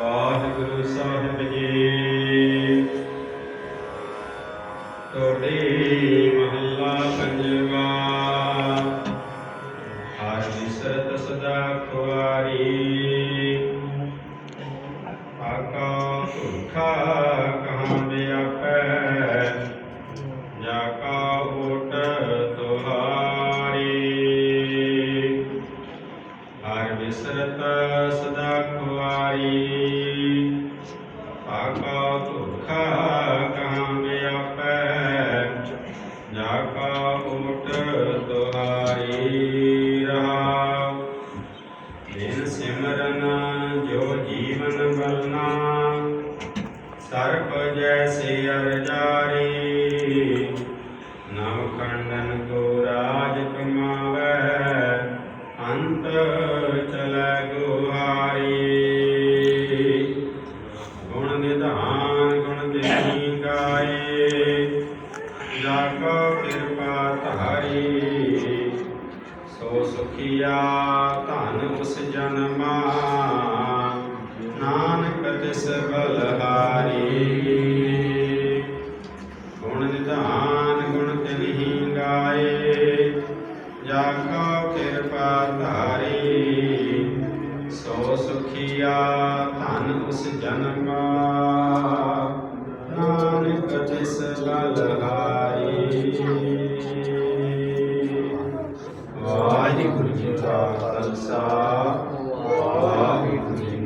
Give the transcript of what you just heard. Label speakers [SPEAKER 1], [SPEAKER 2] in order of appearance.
[SPEAKER 1] ਵਾਹਿਗੁਰੂ ਸਾਹਿਬ ਜੀ। ਤੋੜੀ ਮਹੱਲਾ ਪੰਜਵਾ। ਹਰ ਵਿਸਰਤ ਸਦਾ ਖੁਆਰੀ। ਆਕਾ ਭੁਖਾ ਕਹਾਂ ਹਰ ਵਿਸਰਤ ਸਦਾ ਖੁਆਰੀ ਆਕਾ ਭੁਖਾ ਕਹਾਂ ਵਿਆਪੈ ਜਾ ਕਾ ਓਟ ਤੁਹਾਰੀ ਰਹਾ ਬਿਨ ਸਿਮਰਨ ਜੋ ਜੀਵਨ ਬਲਨਾ ਸਰਪ ਜੈਸੇ ਅਰਜਾਰੀ ਨਵ ਖੰਡਨ ਕੋ ਰਾਜ ਕਮਾਵੈ ਗੁਣ ਨਿਧਾਨ ਗੁਣ ਦੇਹੀ ਗਾਏ ਜਾ ਕਿਰਪਾ ਧਾਰੀ। ਸੋ ਸੁਖੀਆ ਧਨ ਉਸ ਜਨਮਾ ਨਾਨਕ ਤਿਸ ਬਲਹਾਰੀ। ਹੋਇਆ ਧਨ ਉਸ ਜਨਮ। ਨਾਨਕ ਜਿਸ ਲਲ ਹਾਰੀ। ਵਾਹਿਗੁਰੂ ਜੀ ਕਾ ਖਾਲਸਾ। ਵਾਹਿਗੁਰੂ ਜੀ